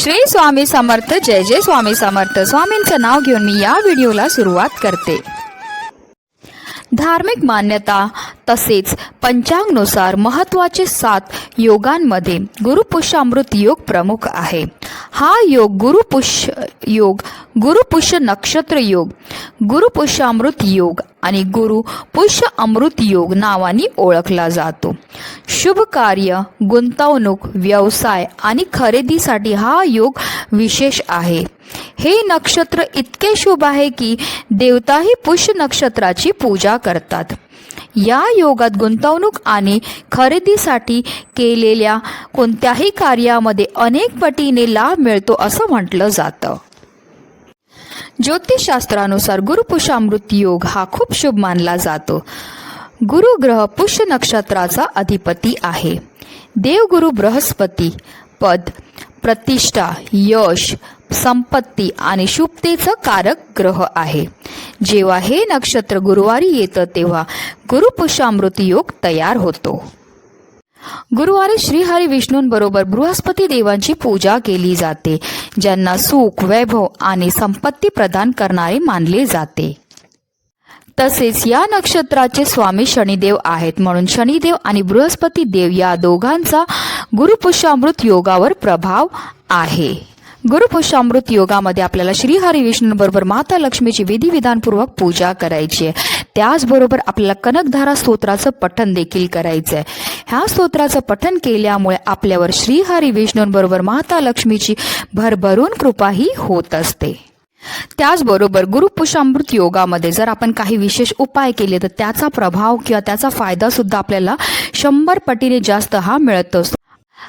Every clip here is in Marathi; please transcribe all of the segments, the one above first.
श्री स्वामी समर्थ जय जय स्वामी समर्थ. स्वामींचं नाव घेऊन मी या व्हिडिओला सुरुवात करते. धार्मिक मान्यता तसेच पंचांगनुसार महत्त्वाचे सात योगांमध्ये गुरुपुष्यामृत योग प्रमुख आहे. हा योग गुरुपुष्य योग गुरुपुष्य नक्षत्र योग गुरुपुष्य अमृत योग आणि गुरु पुष्य अमृत योग नावाने ओळखला जातो. शुभ कार्य गुंतवणूक व्यवसाय आणि खरेदीसाठी हा योग विशेष आहे. हे नक्षत्र इतके शुभ आहे की देवताही पुष्य नक्षत्राची पूजा करतात. या योगात गुंतवणूक आणि खरेदीसाठी केलेल्या कोणत्याही कार्यामध्ये अनेक पटीने लाभ मिळतो असं म्हटलं जातं. ज्योतिषशास्त्रानुसार गुरुपुषामृत योग हा खूप शुभ मानला जातो. गुरु ग्रह पुष्य नक्षत्राचा अधिपती आहे. देवगुरु बृहस्पती पद प्रतिष्ठा यश संपत्ती आणि शुभतेचं कारक ग्रह आहे. जेव्हा हे नक्षत्र गुरुवारी येतं तेव्हा गुरुपुष्यामृत योग तयार होतो. गुरुवारी श्रीहरी विष्णूंबरोबर बृहस्पती देवांची पूजा केली जाते ज्यांना सुख वैभव आणि संपत्ती प्रदान करणारे मानले जाते. तसेच या नक्षत्राचे स्वामी शनिदेव आहेत म्हणून शनिदेव आणि बृहस्पती देव या दोघांचा गुरुपुष्यामृत योगावर प्रभाव आहे. गुरुपुष्यामृत योगामध्ये आपल्याला श्री विष्णूंबरोबर माता लक्ष्मीची विधिविधानपूर्वक पूजा करायची आहे. त्याचबरोबर आपल्याला कनकधारा स्तोत्राचं पठण देखील करायचं आहे. ह्या स्तोत्राचं पठण केल्यामुळे आपल्यावर श्री विष्णूंबरोबर माता लक्ष्मीची भरभरून कृपाही होत असते. त्याचबरोबर गुरुपुषामृत योगामध्ये जर आपण काही विशेष उपाय केले तर त्याचा प्रभाव किंवा त्याचा फायदा सुद्धा आपल्याला शंभर पटीने जास्त हा मिळत असतो.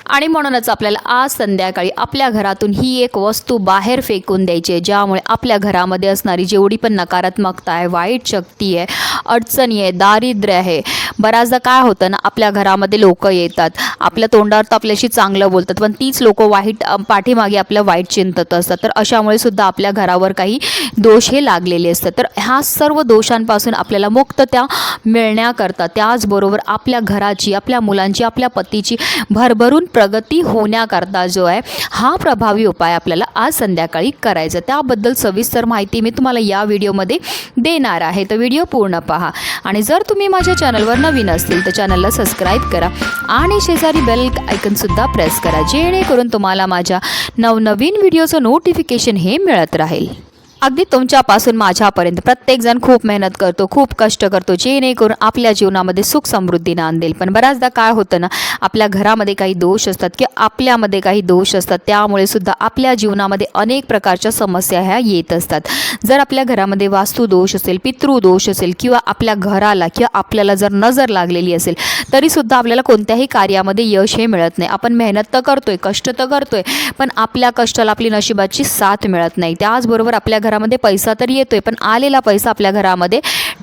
आणि म्हणूनच आपल्याला आज संध्याकाळी आपल्या घरातून ही एक वस्तू बाहेर फेकून द्यायची आहे ज्यामुळे आपल्या घरामध्ये असणारी जेवढी पण नकारात्मकता आहे वाईट शक्ती आहे अडचणी आहे दारिद्र्य आहे बऱ्याचदा काय होतं ना आपल्या घरामध्ये लोक येतात. आपल्या तोंडावर तर आपल्याशी चांगलं बोलतात पण तीच लोक वाईट पाठीमागे आपल्या वाईट चिंतत असतात. तर अशामुळे सुद्धा आपल्या घरावर काही दोष हे लागलेले असतात. तर ह्या सर्व दोषांपासून आपल्याला मुक्तता मिळण्याकरता त्याचबरोबर आपल्या घराची आपल्या मुलांची आपल्या पतीची भरभरून प्रगती होण्याकरता जो आहे हा प्रभावी उपाय आपल्याला आज संध्याकाळी करायचा त्याबद्दल सविस्तर माहिती मी तुम्हाला या व्हिडिओमध्ये देणार आहे. तर व्हिडिओ पूर्ण पहा. आणि जर तुम्ही माझ्या चॅनलवर नवीन असतील तर चॅनलला सबस्क्राईब करा आणि शेजारी बेल आयकनसुद्धा प्रेस करा जेणेकरून तुम्हाला माझ्या नवनवीन व्हिडिओचं नोटिफिकेशन हे मिळत राहील. अगदी तुमच्यापासून माझ्यापर्यंत. प्रत्येकजण खूप मेहनत करतो खूप कष्ट करतो जेणेकरून आपल्या जीवनामध्ये सुख समृद्धी आणेल पण बऱ्याचदा काय होतं ना आपल्या घरामध्ये काही दोष असतात किंवा आपल्यामध्ये काही दोष असतात त्यामुळे सुद्धा आपल्या जीवनामध्ये अनेक प्रकारच्या समस्या ह्या येत असतात. जर आपल्या घरामध्ये वास्तुदोष असेल पितृदोष असेल किंवा आपल्या घराला किंवा आपल्याला जर नजर लागलेली असेल तरीसुद्धा आपल्याला कोणत्याही कार्यामध्ये यश हे मिळत नाही. आपण मेहनत तर करतोय कष्ट तर करतोय पण आपल्या कष्टाला आपली नशिबाची साथ मिळत नाही. त्याचबरोबर आपल्या घरामध्ये पैसा तर येतोय पण आलेला पैसा आपल्या घरामध्ये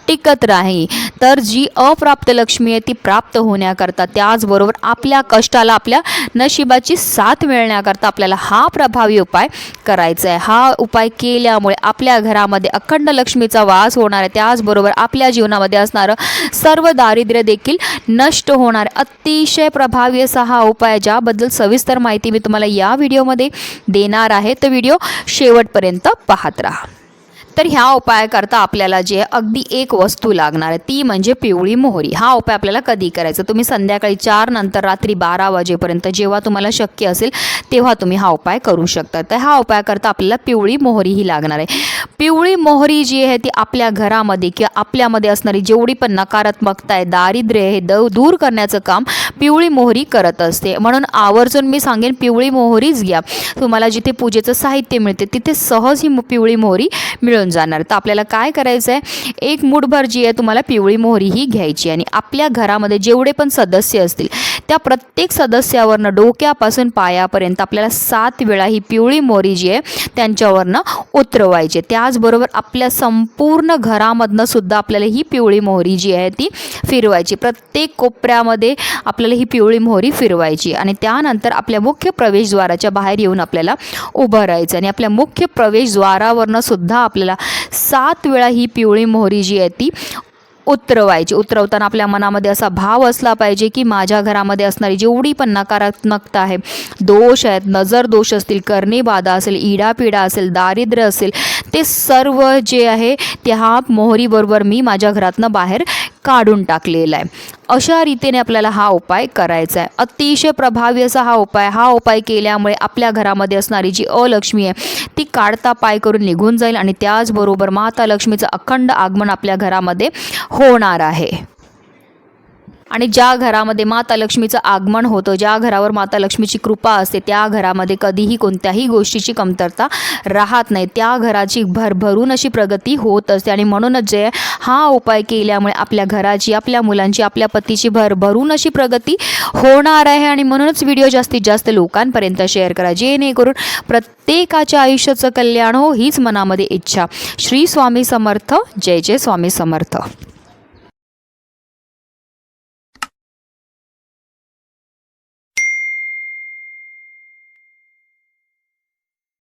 टिकत नाही. तर जी अप्राप्त लक्ष्मी आहे ती प्राप्त होण्याकरता त्याचबरोबर आपल्या कष्टाला आपल्या नशिबाची साथ मिळण्याकरता आपल्याला हा प्रभावी उपाय करायचा आहे हा उपाय केल्यामुळे आपल्या घरामध्ये अखंड लक्ष्मीचा वास होणार आहे. त्याचबरोबर आपल्या जीवनामध्ये असणारं सर्व दारिद्र्य देखील नष्ट होणार. अतिशय प्रभावी असा हा उपाय ज्याबद्दल सविस्तर माहिती मी तुम्हाला या व्हिडिओमध्ये देणार आहे. तर व्हिडिओ शेवटपर्यंत पाहत राहा. तर ह्या उपायाकरता आपल्याला जे अगदी एक वस्तू लागणार आहे ती म्हणजे पिवळी मोहरी. हा उपाय आपल्याला कधी करायचा? तुम्ही संध्याकाळी चार नंतर रात्री बारा वाजेपर्यंत जेव्हा तुम्हाला शक्य असेल तेव्हा तुम्ही हा उपाय करू शकता. तर हा उपायाकरता आपल्याला पिवळी मोहरी ही लागणार आहे. पिवळी मोहरी जी आहे ती आपल्या घरामध्ये किंवा आपल्यामध्ये असणारी जेवढी पण नकारात्मकता आहे दारिद्र्य आहे द दूर करण्याचं काम पिवळी मोहरी करत असते. म्हणून आवर्जून मी सांगेन पिवळी मोहरीच घ्या. तुम्हाला जिथे पूजेचं साहित्य मिळते तिथे सहज ही पिवळी मोहरी मिळून जाणार. तर आपल्याला काय करायचं आहे एक मुठभर जी आहे तुम्हाला पिवळी मोहरी ही घ्यायची आणि आपल्या घरामध्ये जेवढे पण सदस्य असतील त्या प्रत्येक सदस्यावरनं डोक्यापासून पायापर्यंत आपल्याला सात वेळा ही पिवळी मोहरी जी आहे त्यांच्यावरनं उतरवायची. त्याचबरोबर आपल्या संपूर्ण घरामधनं सुद्धा आपल्याला ही पिवळी मोहरी जी आहे ती फिरवायची. प्रत्येक कोपऱ्यामध्ये आपल्याला ही पिवळी मोहरी फिरवायची आणि त्यानंतर आपल्या मुख्य प्रवेशद्वाराच्या बाहेर येऊन आपल्याला उभं राहायचं आणि आपल्या मुख्य प्रवेशद्वारावरनं सुद्धा आपल्याला सात वेळा ही पिवळी मोहरी जी आहे ती उतरवायची. उतरवताना आपल्या मनामध्ये असा भाव असला पाहिजे की माझ्या घरामध्ये असणारी जेवढी पण नकारात्मकता आहे दोष आहेत नजर दोष असतील करणेबाधा असेल इडापिडा असेल दारिद्र्य असेल ते सर्व जे आहे ते हा मोहरीबरोबर मी माझ्या घरातनं बाहेर काढून टाकलेला आहे. अशा रीतीने आपल्याला हा उपाय करायचा आहे. अतिशय प्रभावी असा हा उपाय हा उपाय केल्यामुळे आपल्या घरामध्ये असणारी जी अलक्ष्मी आहे ती काढता पाय करून निघून जाईल आणि त्याचबरोबर माता लक्ष्मीचं अखंड आगमन आपल्या घरामध्ये होणार आहे. आणि ज्या घरामध्ये माता लक्ष्मीचं आगमन होतं ज्या घरावर माता लक्ष्मीची कृपा असते त्या घरामध्ये कधीही कोणत्याही गोष्टीची कमतरता राहत नाही. त्या घराची भरभरून अशी प्रगती होत असते आणि म्हणूनच जे हा उपाय केल्यामुळे आपल्या घराची आपल्या मुलांची आपल्या पतीची भरभरून अशी प्रगती होणार आहे आणि म्हणूनच व्हिडिओ जास्तीत जास्त लोकांपर्यंत शेअर करा. जेणेकरून प्रत्येकाच्या आयुष्याचं कल्याण हो हीच मनामध्ये इच्छा. श्री स्वामी समर्थ. जय जय स्वामी समर्थ.